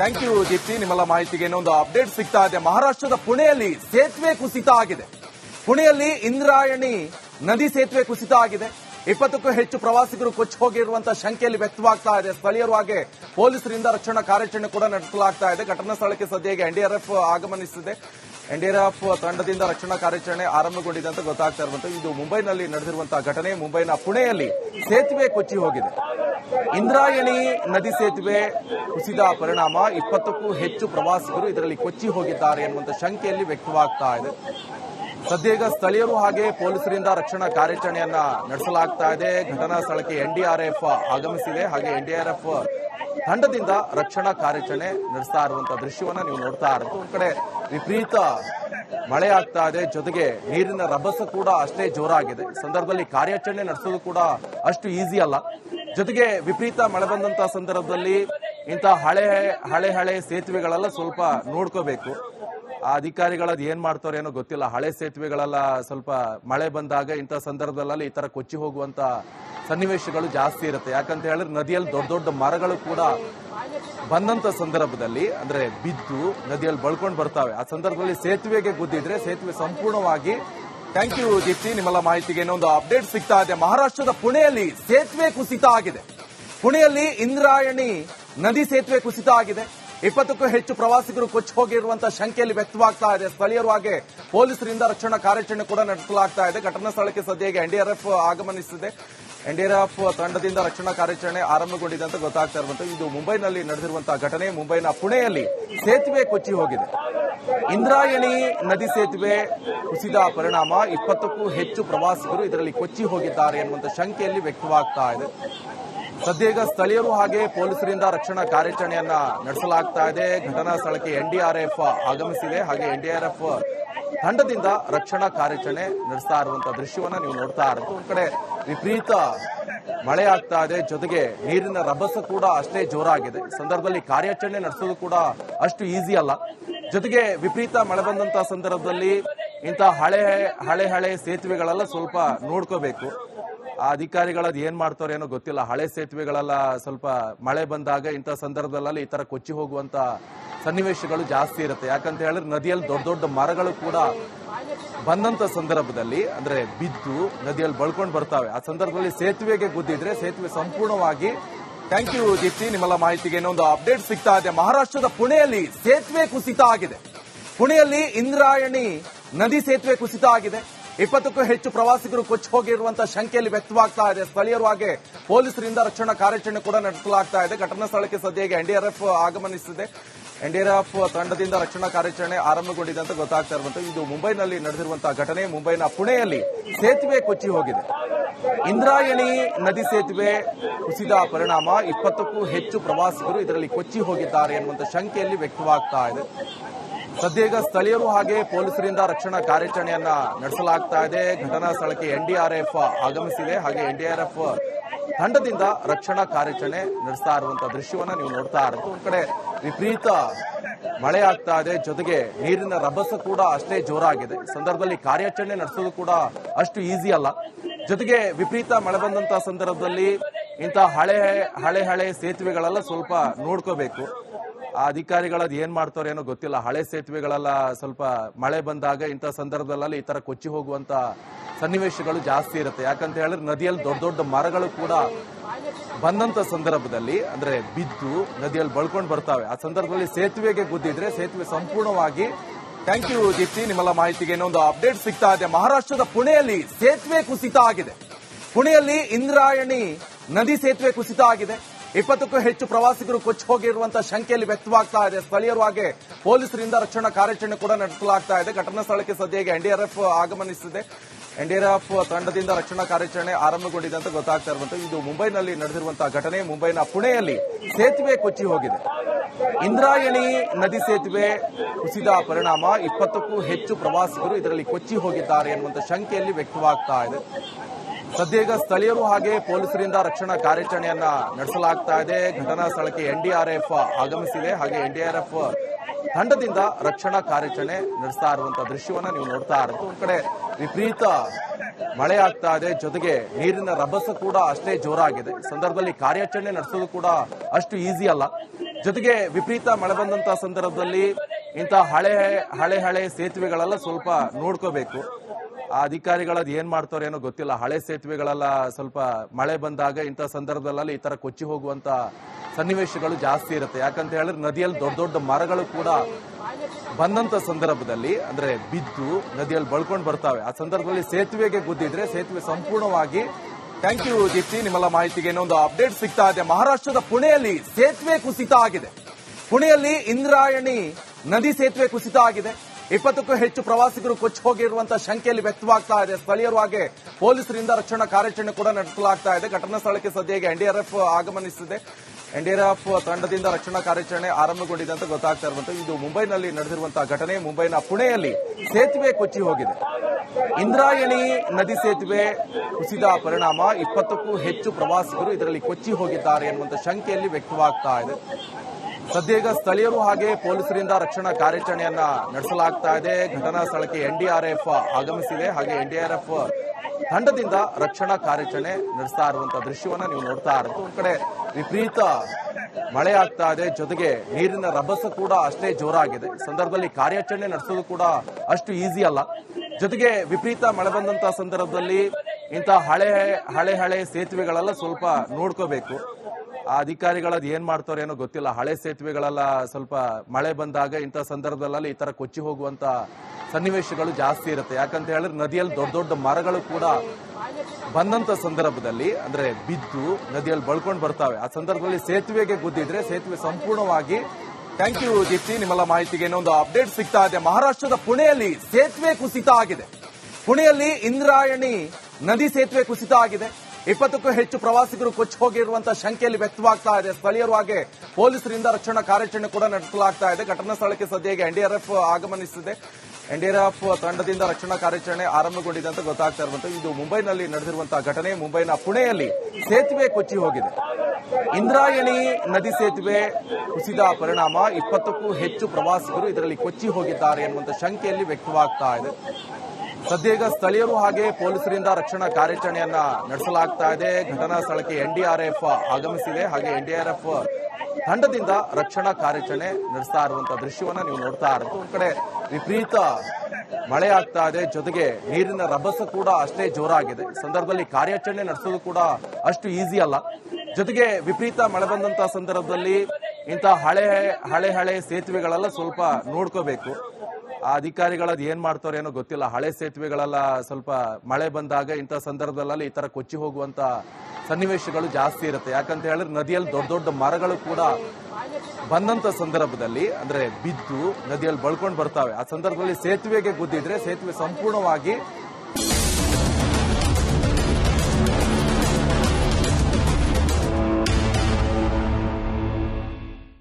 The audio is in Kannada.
ಥ್ಯಾಂಕ್ ಯು ದೀಪ್ತಿ ನಿಮ್ಮೆಲ್ಲ ಮಾಹಿತಿಗೆ ಇನ್ನೊಂದು ಅಪ್ಡೇಟ್ ಸಿಗ್ತಾ ಇದೆ. ಮಹಾರಾಷ್ಟ್ರದ ಪುಣೆಯಲ್ಲಿ ಸೇತುವೆ ಕುಸಿತ ಆಗಿದೆ. ಪುಣೆಯಲ್ಲಿ ಇಂದ್ರಾಯಣಿ ನದಿ ಸೇತುವೆ ಕುಸಿತ ಆಗಿದೆ. ಇಪ್ಪತ್ತಕ್ಕೂ ಹೆಚ್ಚು ಪ್ರವಾಸಿಗರು ಕೊಚ್ಚಿ ಹೋಗಿರುವಂತಹ ಶಂಕೆಯಲ್ಲಿ ವ್ಯಕ್ತವಾಗ್ತಾ ಇದೆ. ಸ್ಥಳೀಯರು ಪೊಲೀಸರಿಂದ ರಕ್ಷಣಾ ಕಾರ್ಯಾಚರಣೆ ಕೂಡ ನಡೆಸಲಾಗ್ತಾ ಇದೆ. ಘಟನಾ ಸ್ಥಳಕ್ಕೆ ಸದ್ಯಕ್ಕೆ ಎನ್ಡಿಆರ್ಎಫ್ ಆಗಮನಿಸಿದೆ. ಎನ್ಡಿಆರ್ಎಫ್ ತಂಡದಿಂದ ರಕ್ಷಣಾ ಕಾರ್ಯಾಚರಣೆ ಆರಂಭಗೊಂಡಿದೆ ಅಂತ ಗೊತ್ತಾಗ್ತಾ ಇರುವಂತಹ ಇದು ಮುಂಬೈನಲ್ಲಿ ನಡೆದಿರುವಂತಹ ಘಟನೆ. ಮುಂಬೈನ ಪುಣೆಯಲ್ಲಿ ಸೇತುವೆ ಕೊಚ್ಚಿ ಹೋಗಿದೆ. ಇಂದ್ರಾಯಣಿ ನದಿ ಸೇತುವೆ ಕುಸಿದ ಪರಿಣಾಮ. ಇಪ್ಪತ್ತಕ್ಕೂ ಹೆಚ್ಚು ಪ್ರವಾಸಿಗರು ಇದರಲ್ಲಿ ಕೊಚ್ಚಿ ಹೋಗಿದ್ದಾರೆ ಎನ್ನುವಂತ ಶಂಕೆಯಲ್ಲಿ ವ್ಯಕ್ತವಾಗ್ತಾ ಇದೆ. ಸದ್ಯಗ ಸ್ಥಳೀಯರು ಹಾಗೆ ಪೊಲೀಸರಿಂದ ರಕ್ಷಣಾ ಕಾರ್ಯಾಚರಣೆಯನ್ನ ನಡೆಸಲಾಗ್ತಾ ಇದೆ. ಘಟನಾ ಸ್ಥಳಕ್ಕೆ ಎನ್ಡಿಆರ್ಎಫ್ ಆಗಮಿಸಿದೆ. ಹಾಗೆ ಎನ್ಡಿಆರ್ಎಫ್ ತಂಡದಿಂದ ರಕ್ಷಣಾ ಕಾರ್ಯಾಚರಣೆ ನಡೆಸ್ತಾ ಇರುವಂತಹ ದೃಶ್ಯವನ್ನ ನೀವು ನೋಡ್ತಾ ಇರೋದು. ಒಂದ್ ಕಡೆ ವಿಪರೀತ ಮಳೆ ಆಗ್ತಾ ಇದೆ. ಜೊತೆಗೆ ನೀರಿನ ರಭಸ ಕೂಡ ಅಷ್ಟೇ ಜೋರಾಗಿದೆ. ಸಂದರ್ಭದಲ್ಲಿ ಕಾರ್ಯಾಚರಣೆ ನಡೆಸೋದು ಕೂಡ ಅಷ್ಟು ಈಸಿ ಅಲ್ಲ. ಜೊತೆಗೆ ವಿಪರೀತ ಮಳೆ ಬಂದಂತಹ ಸಂದರ್ಭದಲ್ಲಿ ಇಂತಹ ಹಳೆ ಹಳೆ ಹಳೆ ಸೇತುವೆಗಳೆಲ್ಲ ಸ್ವಲ್ಪ ನೋಡ್ಕೋಬೇಕು. ಆ ಅಧಿಕಾರಿಗಳದ್ ಏನ್ ಮಾಡ್ತಾರೆ ಏನೋ ಗೊತ್ತಿಲ್ಲ. ಹಳೆ ಸೇತುವೆಗಳೆಲ್ಲ ಸ್ವಲ್ಪ ಮಳೆ ಬಂದಾಗ ಇಂಥ ಸಂದರ್ಭದಲ್ಲಿ ಈ ತರ ಕೊಚ್ಚಿ ಹೋಗುವಂತ ಸನ್ನಿವೇಶಗಳು ಜಾಸ್ತಿ ಇರುತ್ತೆ. ಯಾಕಂತ ಹೇಳಿದ್ರೆ ನದಿಯಲ್ಲಿ ದೊಡ್ಡ ದೊಡ್ಡ ಮರಗಳು ಕೂಡ ಬಂದಂತ ಸಂದರ್ಭದಲ್ಲಿ, ಅಂದ್ರೆ ಬಿದ್ದು ನದಿಯಲ್ಲಿ ಬಳ್ಕೊಂಡು ಬರ್ತಾವೆ. ಆ ಸಂದರ್ಭದಲ್ಲಿ ಸೇತುವೆಗೆ ಗುದ್ದಿದ್ರೆ ಸೇತುವೆ ಸಂಪೂರ್ಣವಾಗಿ ಥ್ಯಾಂಕ್ ಯು ದೀಪ್ತಿ, ನಿಮ್ಮೆಲ್ಲ ಮಾಹಿತಿಗೆ ಇನ್ನೊಂದು ಅಪ್ಡೇಟ್ ಸಿಗ್ತಾ ಇದೆ. ಮಹಾರಾಷ್ಟ್ರದ ಪುಣೆಯಲ್ಲಿ ಸೇತುವೆ ಕುಸಿತ ಆಗಿದೆ. ಪುಣೆಯಲ್ಲಿ ಇಂದ್ರಾಯಣಿ ನದಿ ಸೇತುವೆ ಕುಸಿತ ಆಗಿದೆ. ಇಪ್ಪತ್ತಕ್ಕೂ ಹೆಚ್ಚು ಪ್ರವಾಸಿಗರು ಕೊಚ್ಚಿ ಹೋಗಿರುವಂತಹ ಶಂಕೆಯಲ್ಲಿ ವ್ಯಕ್ತವಾಗ್ತಾ ಇದೆ. ಸ್ಥಳೀಯರು ಹಾಗೆ ಪೊಲೀಸರಿಂದ ರಕ್ಷಣಾ ಕಾರ್ಯಾಚರಣೆ ಕೂಡ ನಡೆಸಲಾಗ್ತಾ ಇದೆ. ಘಟನಾ ಸ್ಥಳಕ್ಕೆ ಸದ್ಯಕ್ಕೆ ಎನ್ಡಿಆರ್ಎಫ್ ಆಗಮನಿಸಿದೆ. ಎನ್ಡಿಆರ್ಎಫ್ ತಂಡದಿಂದ ರಕ್ಷಣಾ ಕಾರ್ಯಾಚರಣೆ ಆರಂಭಗೊಂಡಿದೆ ಅಂತ ಗೊತ್ತಾಗ್ತಾ ಇರುವಂತಹ ಇದು ಮುಂಬೈನಲ್ಲಿ ನಡೆದಿರುವಂತಹ ಘಟನೆ. ಮುಂಬೈನ ಪುಣೆಯಲ್ಲಿ ಸೇತುವೆ ಕೊಚ್ಚಿ ಹೋಗಿದೆ. ಇಂದ್ರಾಯಣಿ ನದಿ ಸೇತುವೆ ಕುಸಿದ ಪರಿಣಾಮ ಇಪ್ಪತ್ತಕ್ಕೂ ಹೆಚ್ಚು ಪ್ರವಾಸಿಗರು ಇದರಲ್ಲಿ ಕೊಚ್ಚಿ ಹೋಗಿದ್ದಾರೆ ಎನ್ನುವಂತ ಶಂಕೆಯಲ್ಲಿ ವ್ಯಕ್ತವಾಗ್ತಾ ಇದೆ. ಸದ್ಯಗ ಸ್ಥಳೀಯರು ಹಾಗೆ ಪೊಲೀಸರಿಂದ ರಕ್ಷಣಾ ಕಾರ್ಯಾಚರಣೆಯನ್ನ ನಡೆಸಲಾಗ್ತಾ ಇದೆ. ಘಟನಾ ಸ್ಥಳಕ್ಕೆ ಎನ್ಡಿಆರ್ಎಫ್ ಆಗಮಿಸಿದೆ. ಹಾಗೆ ಎನ್ಡಿಆರ್ಎಫ್ ತಂಡದಿಂದ ರಕ್ಷಣಾ ಕಾರ್ಯಾಚರಣೆ ನಡೆಸ್ತಾ ಇರುವಂತಹ ದೃಶ್ಯವನ್ನ ನೀವು ನೋಡ್ತಾ ಇರೋದು. ಒಂದ್ ಕಡೆ ವಿಪರೀತ ಮಳೆ ಆಗ್ತಾ ಇದೆ. ಜೊತೆಗೆ ನೀರಿನ ರಭಸ ಕೂಡ ಅಷ್ಟೇ ಜೋರಾಗಿದೆ. ಸಂದರ್ಭದಲ್ಲಿ ಕಾರ್ಯಾಚರಣೆ ನಡೆಸೋದು ಕೂಡ ಅಷ್ಟು ಈಸಿ ಅಲ್ಲ. ಜೊತೆಗೆ ವಿಪರೀತ ಮಳೆ ಬಂದಂತಹ ಸಂದರ್ಭದಲ್ಲಿ ಇಂತಹ ಹಳೆ ಹಳೆ ಹಳೆ ಸೇತುವೆಗಳೆಲ್ಲ ಸ್ವಲ್ಪ ನೋಡ್ಕೋಬೇಕು. ಆ ಅಧಿಕಾರಿಗಳು ಅಧಿಕಾರಿಗಳದ್ ಏನ್ ಮಾಡ್ತಾರೆ ಏನೋ ಗೊತ್ತಿಲ್ಲ. ಹಳೆ ಸೇತುವೆಗಳೆಲ್ಲ ಸ್ವಲ್ಪ ಮಳೆ ಬಂದಾಗ ಇಂಥ ಸಂದರ್ಭದಲ್ಲಿ ಈ ತರ ಕೊಚ್ಚಿ ಹೋಗುವಂತ ಸನ್ನಿವೇಶಗಳು ಜಾಸ್ತಿ ಇರುತ್ತೆ. ಯಾಕಂತ ಹೇಳಿದ್ರೆ ನದಿಯಲ್ಲಿ ದೊಡ್ಡ ದೊಡ್ಡ ಮರಗಳು ಕೂಡ ಬಂದಂತ ಸಂದರ್ಭದಲ್ಲಿ, ಅಂದ್ರೆ ಬಿದ್ದು ನದಿಯಲ್ಲಿ ಬಳ್ಕೊಂಡು ಬರ್ತಾವೆ. ಆ ಸಂದರ್ಭದಲ್ಲಿ ಸೇತುವೆಗೆ ಗುದ್ದಿದ್ರೆ ಸೇತುವೆ ಸಂಪೂರ್ಣವಾಗಿ ಥ್ಯಾಂಕ್ ಯು ದೀಪ್ತಿ, ನಿಮ್ಮೆಲ್ಲ ಮಾಹಿತಿಗೆ ಇನ್ನೊಂದು ಅಪ್ಡೇಟ್ ಸಿಗ್ತಾ ಇದೆ. ಮಹಾರಾಷ್ಟ್ರದ ಪುಣೆಯಲ್ಲಿ ಸೇತುವೆ ಕುಸಿತ ಆಗಿದೆ. ಪುಣೆಯಲ್ಲಿ ಇಂದ್ರಾಯಣಿ ನದಿ ಸೇತುವೆ ಕುಸಿತ ಆಗಿದೆ. ಇಪ್ಪತ್ತಕ್ಕೂ ಹೆಚ್ಚು ಪ್ರವಾಸಿಗರು ಕೊಚ್ಚಿ ಹೋಗಿರುವಂತಹ ಶಂಕೆಯಲ್ಲಿ ವ್ಯಕ್ತವಾಗ್ತಾ ಇದೆ. ಸ್ಥಳೀಯರು ಪೊಲೀಸರಿಂದ ರಕ್ಷಣಾ ಕಾರ್ಯಾಚರಣೆ ಕೂಡ ನಡೆಸಲಾಗ್ತಾ ಇದೆ. ಘಟನಾ ಸ್ಥಳಕ್ಕೆ ಸದ್ಯಕ್ಕೆ ಎನ್ಡಿಆರ್ಎಫ್ ಆಗಮನಿಸಿದೆ. ಎನ್ಡಿಆರ್ಎಫ್ ತಂಡದಿಂದ ರಕ್ಷಣಾ ಕಾರ್ಯಾಚರಣೆ ಆರಂಭಗೊಂಡಿದೆ ಅಂತ ಗೊತ್ತಾಗ್ತಾ ಇರುವಂತಹ ಇದು ಮುಂಬೈನಲ್ಲಿ ನಡೆದಿರುವಂತಹ ಘಟನೆ. ಮುಂಬೈನ ಪುಣೆಯಲ್ಲಿ ಸೇತುವೆ ಕೊಚ್ಚಿ ಹೋಗಿದೆ ಇಂದ್ರಾಯಣಿ ನದಿ ಸೇತುವೆ ಕುಸಿದ ಪರಿಣಾಮ. ಇಪ್ಪತ್ತಕ್ಕೂ ಹೆಚ್ಚು ಪ್ರವಾಸಿಗರು ಇದರಲ್ಲಿ ಕೊಚ್ಚಿ ಹೋಗಿದ್ದಾರೆ ಎನ್ನುವಂತ ಶಂಕೆಯಲ್ಲಿ ವ್ಯಕ್ತವಾಗ್ತಾ ಇದೆ. ಸದ್ಯಗ ಸ್ಥಳೀಯರು ಹಾಗೆ ಪೊಲೀಸರಿಂದ ರಕ್ಷಣಾ ಕಾರ್ಯಾಚರಣೆಯನ್ನ ನಡೆಸಲಾಗ್ತಾ ಇದೆ. ಘಟನಾ ಸ್ಥಳಕ್ಕೆ ಎನ್ಡಿಆರ್ಎಫ್ ಆಗಮಿಸಿದೆ. ಹಾಗೆ ಎನ್ಡಿಆರ್ಎಫ್ ತಂಡದಿಂದ ರಕ್ಷಣಾ ಕಾರ್ಯಾಚರಣೆ ನಡೆಸ್ತಾ ಇರುವಂತಹ ದೃಶ್ಯವನ್ನ ನೀವು ನೋಡ್ತಾ ಇರೋದು. ಒಂದ್ ಕಡೆ ವಿಪರೀತ ಮಳೆ ಆಗ್ತಾ ಇದೆ. ಜೊತೆಗೆ ನೀರಿನ ರಭಸ ಕೂಡ ಅಷ್ಟೇ ಜೋರಾಗಿದೆ. ಸಂದರ್ಭದಲ್ಲಿ ಕಾರ್ಯಾಚರಣೆ ನಡೆಸೋದು ಕೂಡ ಅಷ್ಟು ಈಸಿ ಅಲ್ಲ. ಜೊತೆಗೆ ವಿಪರೀತ ಮಳೆ ಬಂದಂತಹ ಸಂದರ್ಭದಲ್ಲಿ ಇಂತಹ ಹಳೆ ಹಳೆ ಹಳೆ ಸೇತುವೆಗಳೆಲ್ಲ ಸ್ವಲ್ಪ ನೋಡ್ಕೋಬೇಕು. ಆ ಅಧಿಕಾರಿಗಳು ಏನ್ ಮಾಡ್ತಾರೆ ಏನೋ ಗೊತ್ತಿಲ್ಲ. ಹಳೆ ಸೇತುವೆಗಳೆಲ್ಲ ಸ್ವಲ್ಪ ಮಳೆ ಬಂದಾಗ ಇಂಥ ಸಂದರ್ಭದಲ್ಲಿ ಈ ತರ ಕೊಚ್ಚಿ ಹೋಗುವಂತ ಸನ್ನಿವೇಶಗಳು ಜಾಸ್ತಿ ಇರುತ್ತೆ. ಯಾಕಂತ ಹೇಳಿದ್ರೆ ನದಿಯಲ್ಲಿ ದೊಡ್ಡ ದೊಡ್ಡ ಮರಗಳು ಕೂಡ ಬಂದಂತ ಸಂದರ್ಭದಲ್ಲಿ, ಅಂದ್ರೆ ಬಿದ್ದು ನದಿಯಲ್ಲಿ ಬಳ್ಕೊಂಡು ಬರ್ತಾವೆ. ಆ ಸಂದರ್ಭದಲ್ಲಿ ಸೇತುವೆಗೆ ಗುದ್ದಿದ್ರೆ ಸೇತುವೆ ಸಂಪೂರ್ಣವಾಗಿ ಥ್ಯಾಂಕ್ ಯು ದೀಪ್ತಿ, ನಿಮ್ಮೆಲ್ಲ ಮಾಹಿತಿಗೆ ಇನ್ನೊಂದು ಅಪ್ಡೇಟ್ ಸಿಗ್ತಾ ಇದೆ. ಮಹಾರಾಷ್ಟ್ರದ ಪುಣೆಯಲ್ಲಿ ಸೇತುವೆ ಕುಸಿತ ಆಗಿದೆ. ಪುಣೆಯಲ್ಲಿ ಇಂದ್ರಾಯಣಿ ನದಿ ಸೇತುವೆ ಕುಸಿತ ಆಗಿದೆ. ಇಪ್ಪತ್ತಕ್ಕೂ ಹೆಚ್ಚು ಪ್ರವಾಸಿಗರು ಕೊಚ್ಚಿ ಹೋಗಿರುವಂತಹ ಶಂಕೆಯಲ್ಲಿ ವ್ಯಕ್ತವಾಗ್ತಾ ಇದೆ. ಸ್ಥಳೀಯರು ಹಾಗೆ ಪೊಲೀಸರಿಂದ ರಕ್ಷಣಾ ಕಾರ್ಯಾಚರಣೆ ಕೂಡ ನಡೆಸಲಾಗ್ತಾ ಇದೆ. ಘಟನಾ ಸ್ಥಳಕ್ಕೆ ಸದ್ಯಕ್ಕೆ ಎನ್ಡಿಆರ್ಎಫ್ ಆಗಮನಿಸಿದೆ. ಎನ್ಡಿಆರ್ಎಫ್ ತಂಡದಿಂದ ರಕ್ಷಣಾ ಕಾರ್ಯಾಚರಣೆ ಆರಂಭಗೊಂಡಿದೆ ಅಂತ ಗೊತ್ತಾಗ್ತಾ ಇರುವಂತಹ ಇದು ಮುಂಬೈನಲ್ಲಿ ನಡೆದಿರುವಂತಹ ಘಟನೆ. ಮುಂಬೈನ ಪುಣೆಯಲ್ಲಿ ಸೇತುವೆ ಕೊಚ್ಚಿ ಹೋಗಿದೆ. ಇಂದ್ರಾಯಣಿ ನದಿ ಸೇತುವೆ ಕುಸಿದ ಪರಿಣಾಮ ಇಪ್ಪತ್ತಕ್ಕೂ ಹೆಚ್ಚು ಪ್ರವಾಸಿಗರು ಇದರಲ್ಲಿ ಕೊಚ್ಚಿ ಹೋಗಿದ್ದಾರೆ ಎನ್ನುವಂತ ಶಂಕೆಯಲ್ಲಿ ವ್ಯಕ್ತವಾಗ್ತಾ ಇದೆ. ಸದ್ಯಗ ಸ್ಥಳೀಯರು ಹಾಗೆ ಪೊಲೀಸರಿಂದ ರಕ್ಷಣಾ ಕಾರ್ಯಾಚರಣೆಯನ್ನ ನಡೆಸಲಾಗ್ತಾ ಇದೆ. ಘಟನಾ ಸ್ಥಳಕ್ಕೆ ಎನ್ಡಿಆರ್ಎಫ್ ಆಗಮಿಸಿದೆ. ಹಾಗೆ ಎನ್ಡಿಆರ್ಎಫ್ ತಂಡದಿಂದ ರಕ್ಷಣಾ ಕಾರ್ಯಾಚರಣೆ ನಡೆಸ್ತಾ ಇರುವಂತಹ ದೃಶ್ಯವನ್ನ ನೀವು ನೋಡ್ತಾ ಇರೋದು. ಒಂದ್ ಕಡೆ ವಿಪರೀತ ಮಳೆ ಆಗ್ತಾ ಇದೆ. ಜೊತೆಗೆ ನೀರಿನ ರಭಸ ಕೂಡ ಅಷ್ಟೇ ಜೋರಾಗಿದೆ. ಸಂದರ್ಭದಲ್ಲಿ ಕಾರ್ಯಾಚರಣೆ ನಡೆಸೋದು ಕೂಡ ಅಷ್ಟು ಈಸಿ ಅಲ್ಲ. ಜೊತೆಗೆ ವಿಪರೀತ ಮಳೆ ಬಂದಂತಹ ಸಂದರ್ಭದಲ್ಲಿ ಇಂತಹ ಹಳೆ ಹಳೆ ಹಳೆ ಸೇತುವೆಗಳೆಲ್ಲ ಸ್ವಲ್ಪ ನೋಡ್ಕೋಬೇಕು. ಆ ಅಧಿಕಾರಿಗಳದ್ ಏನ್ ಮಾಡ್ತಾರೆ ಏನೋ ಗೊತ್ತಿಲ್ಲ. ಹಳೆ ಸೇತುವೆಗಳೆಲ್ಲ ಸ್ವಲ್ಪ ಮಳೆ ಬಂದಾಗ ಇಂಥ ಸಂದರ್ಭದಲ್ಲಿ ಈ ತರ ಕೊಚ್ಚಿ ಹೋಗುವಂತ ಸನ್ನಿವೇಶಗಳು ಜಾಸ್ತಿ ಇರುತ್ತೆ. ಯಾಕಂತ ಹೇಳಿದ್ರೆ ನದಿಯಲ್ಲಿ ದೊಡ್ಡ ದೊಡ್ಡ ಮರಗಳು ಕೂಡ ಬಂದಂತ ಸಂದರ್ಭದಲ್ಲಿ, ಅಂದ್ರೆ ಬಿದ್ದು ನದಿಯಲ್ಲಿ ಬಳ್ಕೊಂಡು ಬರ್ತಾವೆ. ಆ ಸಂದರ್ಭದಲ್ಲಿ ಸೇತುವೆಗೆ ಗುದ್ದಿದ್ರೆ ಸೇತುವೆ ಸಂಪೂರ್ಣವಾಗಿ ಥ್ಯಾಂಕ್ ಯು ದೀಪ್ತಿ, ನಿಮ್ಮೆಲ್ಲ ಮಾಹಿತಿಗೆ ಇನ್ನೊಂದು ಅಪ್ಡೇಟ್ ಸಿಗ್ತಾ ಇದೆ. ಮಹಾರಾಷ್ಟ್ರದ ಪುಣೆಯಲ್ಲಿ ಸೇತುವೆ ಕುಸಿತ ಆಗಿದೆ. ಪುಣೆಯಲ್ಲಿ ಇಂದ್ರಾಯಣಿ ನದಿ ಸೇತುವೆ ಕುಸಿತ ಆಗಿದೆ. ಇಪ್ಪತ್ತಕ್ಕೂ ಹೆಚ್ಚು ಪ್ರವಾಸಿಗರು ಕೊಚ್ಚಿ ಹೋಗಿರುವಂತಹ ಶಂಕೆಯಲ್ಲಿ ವ್ಯಕ್ತವಾಗ್ತಾ ಇದೆ. ಸ್ಥಳೀಯರು ಹಾಗೆ ಪೊಲೀಸರಿಂದ ರಕ್ಷಣಾ ಕಾರ್ಯಾಚರಣೆ ಕೂಡ ನಡೆಸಲಾಗ್ತಾ ಇದೆ. ಘಟನಾ ಸ್ಥಳಕ್ಕೆ ಸದ್ಯಕ್ಕೆ ಎನ್ಡಿಆರ್ಎಫ್ ಆಗಮನಿಸಿದೆ. ಎನ್ಡಿಆರ್ಎಫ್ ತಂಡದಿಂದ ರಕ್ಷಣಾ ಕಾರ್ಯಾಚರಣೆ ಆರಂಭಗೊಂಡಿದೆ ಅಂತ ಗೊತ್ತಾಗ್ತಾ ಇರುವಂತಹ ಇದು ಮುಂಬೈನಲ್ಲಿ ನಡೆದಿರುವಂತಹ ಘಟನೆ. ಮುಂಬೈನ ಪುಣೆಯಲ್ಲಿ ಸೇತುವೆ ಕೊಚ್ಚಿ ಹೋಗಿದೆ. ಇಂದ್ರಾಯಣಿ ನದಿ ಸೇತುವೆ ಕುಸಿದ ಪರಿಣಾಮ. ಇಪ್ಪತ್ತಕ್ಕೂ ಹೆಚ್ಚು ಪ್ರವಾಸಿಗರು ಇದರಲ್ಲಿ ಕೊಚ್ಚಿ ಹೋಗಿದ್ದಾರೆ ಎನ್ನುವಂತ ಶಂಕೆಯಲ್ಲಿ ವ್ಯಕ್ತವಾಗ್ತಾ ಇದೆ. ಸದ್ಯಗ ಸ್ಥಳೀಯರು ಹಾಗೆ ಪೊಲೀಸರಿಂದ ರಕ್ಷಣಾ ಕಾರ್ಯಾಚರಣೆಯನ್ನ ನಡೆಸಲಾಗ್ತಾ ಇದೆ. ಘಟನಾ ಸ್ಥಳಕ್ಕೆ ಎನ್ಡಿಆರ್ಎಫ್ ಆಗಮಿಸಿದೆ. ಹಾಗೆ ಎನ್ಡಿಆರ್ಎಫ್ ತಂಡದಿಂದ ರಕ್ಷಣಾ ಕಾರ್ಯಾಚರಣೆ ನಡೆಸ್ತಾ ಇರುವಂತಹ ದೃಶ್ಯವನ್ನ ನೀವು ನೋಡ್ತಾ ಇರೋದು. ಒಂದ್ ಕಡೆ ವಿಪರೀತ ಮಳೆ ಆಗ್ತಾ ಇದೆ. ಜೊತೆಗೆ ನೀರಿನ ರಭಸ ಕೂಡ ಅಷ್ಟೇ ಜೋರಾಗಿದೆ. ಸಂದರ್ಭದಲ್ಲಿ ಕಾರ್ಯಾಚರಣೆ ನಡೆಸೋದು ಕೂಡ ಅಷ್ಟು ಈಸಿ ಅಲ್ಲ. ಜೊತೆಗೆ ವಿಪರೀತ ಮಳೆ ಬಂದಂತ ಸಂದರ್ಭದಲ್ಲಿ ಇಂತಹ ಹಳೆ ಹಳೆ ಹಳೆ ಸೇತುವೆಗಳೆಲ್ಲ ಸ್ವಲ್ಪ ನೋಡ್ಕೋಬೇಕು. ಆ ಅಧಿಕಾರಿಗಳದ್ ಏನ್ ಮಾಡ್ತಾರೆ ಏನೋ ಗೊತ್ತಿಲ್ಲ. ಹಳೆ ಸೇತುವೆಗಳೆಲ್ಲ ಸ್ವಲ್ಪ ಮಳೆ ಬಂದಾಗ ಇಂಥ ಸಂದರ್ಭದಲ್ಲಿ ಈ ತರ ಕೊಚ್ಚಿ ಹೋಗುವಂತ ಸನ್ನಿವೇಶಗಳು ಜಾಸ್ತಿ ಇರುತ್ತೆ. ಯಾಕಂತ ಹೇಳಿದ್ರೆ ನದಿಯಲ್ಲಿ ದೊಡ್ಡ ದೊಡ್ಡ ಮರಗಳು ಕೂಡ ಬಂದಂತ ಸಂದರ್ಭದಲ್ಲಿ, ಅಂದ್ರೆ ಬಿದ್ದು ನದಿಯಲ್ಲಿ ಬಳ್ಕೊಂಡು ಬರ್ತಾವೆ. ಆ ಸಂದರ್ಭದಲ್ಲಿ ಸೇತುವೆಗೆ ಗುದ್ದಿದ್ರೆ ಸೇತುವೆ ಸಂಪೂರ್ಣವಾಗಿ ಥ್ಯಾಂಕ್ ಯು ದೀಪ್ತಿ, ನಿಮ್ಮೆಲ್ಲ ಮಾಹಿತಿಗೆ ಇನ್ನೊಂದು ಅಪ್ಡೇಟ್ ಸಿಗ್ತಾ ಇದೆ. ಮಹಾರಾಷ್ಟ್ರದ ಪುಣೆಯಲ್ಲಿ ಸೇತುವೆ ಕುಸಿತ ಆಗಿದೆ. ಪುಣೆಯಲ್ಲಿ ಇಂದ್ರಾಯಣಿ ನದಿ ಸೇತುವೆ ಕುಸಿತ ಆಗಿದೆ. ಇಪ್ಪತ್ತಕ್ಕೂ ಹೆಚ್ಚು ಪ್ರವಾಸಿಗರು ಕೊಚ್ಚಿ ಹೋಗಿರುವಂತಹ ಶಂಕೆಯಲ್ಲಿ ವ್ಯಕ್ತವಾಗ್ತಾ ಇದೆ. ಸ್ಥಳೀಯರು ಹಾಗೆ ಪೊಲೀಸರಿಂದ ರಕ್ಷಣಾ ಕಾರ್ಯಾಚರಣೆ ಕೂಡ ನಡೆಸಲಾಗ್ತಾ ಇದೆ. ಘಟನಾ ಸ್ಥಳಕ್ಕೆ ಸದ್ಯಕ್ಕೆ ಎನ್ಡಿಆರ್ಎಫ್ ಆಗಮನಿಸಿದೆ. ಎನ್ಡಿಆರ್ಎಫ್ ತಂಡದಿಂದ ರಕ್ಷಣಾ ಕಾರ್ಯಾಚರಣೆ ಆರಂಭಗೊಂಡಿದೆ ಅಂತ ಗೊತ್ತಾಗ್ತಾ ಇರುವಂತಹ ಇದು ಮುಂಬೈನಲ್ಲಿ ನಡೆದಿರುವಂತಹ ಘಟನೆ. ಮುಂಬೈನ ಪುಣೆಯಲ್ಲಿ ಸೇತುವೆ ಕೊಚ್ಚಿ ಹೋಗಿದೆ ಇಂದ್ರಾಯಣಿ ನದಿ ಸೇತುವೆ ಕುಸಿದ ಪರಿಣಾಮ. ಇಪ್ಪತ್ತಕ್ಕೂ ಹೆಚ್ಚು ಪ್ರವಾಸಿಗರು ಇದರಲ್ಲಿ ಕೊಚ್ಚಿ ಹೋಗಿದ್ದಾರೆ ಎನ್ನುವಂತ ಶಂಕೆಯಲ್ಲಿ ವ್ಯಕ್ತವಾಗ್ತಾ ಇದೆ. ಸದ್ಯಗ ಸ್ಥಳೀಯರು ಹಾಗೆ ಪೊಲೀಸರಿಂದ ರಕ್ಷಣಾ ಕಾರ್ಯಾಚರಣೆಯನ್ನ ನಡೆಸಲಾಗ್ತಾ ಇದೆ. ಘಟನಾ ಸ್ಥಳಕ್ಕೆ ಎನ್ಡಿಆರ್ಎಫ್ ಆಗಮಿಸಿದೆ. ಹಾಗೆ ಎನ್ಡಿಆರ್ಎಫ್ ತಂಡದಿಂದ ರಕ್ಷಣಾ ಕಾರ್ಯಾಚರಣೆ ನಡೆಸ್ತಾ ಇರುವಂತಹ ದೃಶ್ಯವನ್ನ ನೀವು ನೋಡ್ತಾ ಇರೋದು. ಒಂದ್ ಕಡೆ ವಿಪರೀತ ಮಳೆ ಆಗ್ತಾ ಇದೆ. ಜೊತೆಗೆ ನೀರಿನ ರಭಸ ಕೂಡ ಅಷ್ಟೇ ಜೋರಾಗಿದೆ. ಸಂದರ್ಭದಲ್ಲಿ ಕಾರ್ಯಾಚರಣೆ ನಡೆಸೋದು ಕೂಡ ಅಷ್ಟು ಈಸಿ ಅಲ್ಲ. ಜೊತೆಗೆ ವಿಪರೀತ ಮಳೆ ಬಂದಂತಹ ಸಂದರ್ಭದಲ್ಲಿ ಇಂತಹ ಹಳೆ ಹಳೆ ಹಳೆ ಸೇತುವೆಗಳೆಲ್ಲ ಸ್ವಲ್ಪ ನೋಡ್ಕೋಬೇಕು. ಆ ಅಧಿಕಾರಿಗಳದ್ ಏನ್ ಮಾಡ್ತಾರೆ ಏನೋ ಗೊತ್ತಿಲ್ಲ. ಹಳೆ ಸೇತುವೆಗಳೆಲ್ಲ ಸ್ವಲ್ಪ ಮಳೆ ಬಂದಾಗ ಇಂಥ ಸಂದರ್ಭದಲ್ಲಿ ಈ ತರ ಕೊಚ್ಚಿ ಹೋಗುವಂತ ಸನ್ನಿವೇಶಗಳು ಜಾಸ್ತಿ ಇರುತ್ತೆ. ಯಾಕಂತ ಹೇಳಿದ್ರೆ ನದಿಯಲ್ಲಿ ದೊಡ್ಡ ದೊಡ್ಡ ಮರಗಳು ಕೂಡ ಬಂದಂತ ಸಂದರ್ಭದಲ್ಲಿ, ಅಂದ್ರೆ ಬಿದ್ದು ನದಿಯಲ್ಲಿ ಬಳ್ಕೊಂಡು ಬರ್ತಾವೆ. ಆ ಸಂದರ್ಭದಲ್ಲಿ ಸೇತುವೆಗೆ ಗುದ್ದಿದ್ರೆ ಸೇತುವೆ ಸಂಪೂರ್ಣವಾಗಿ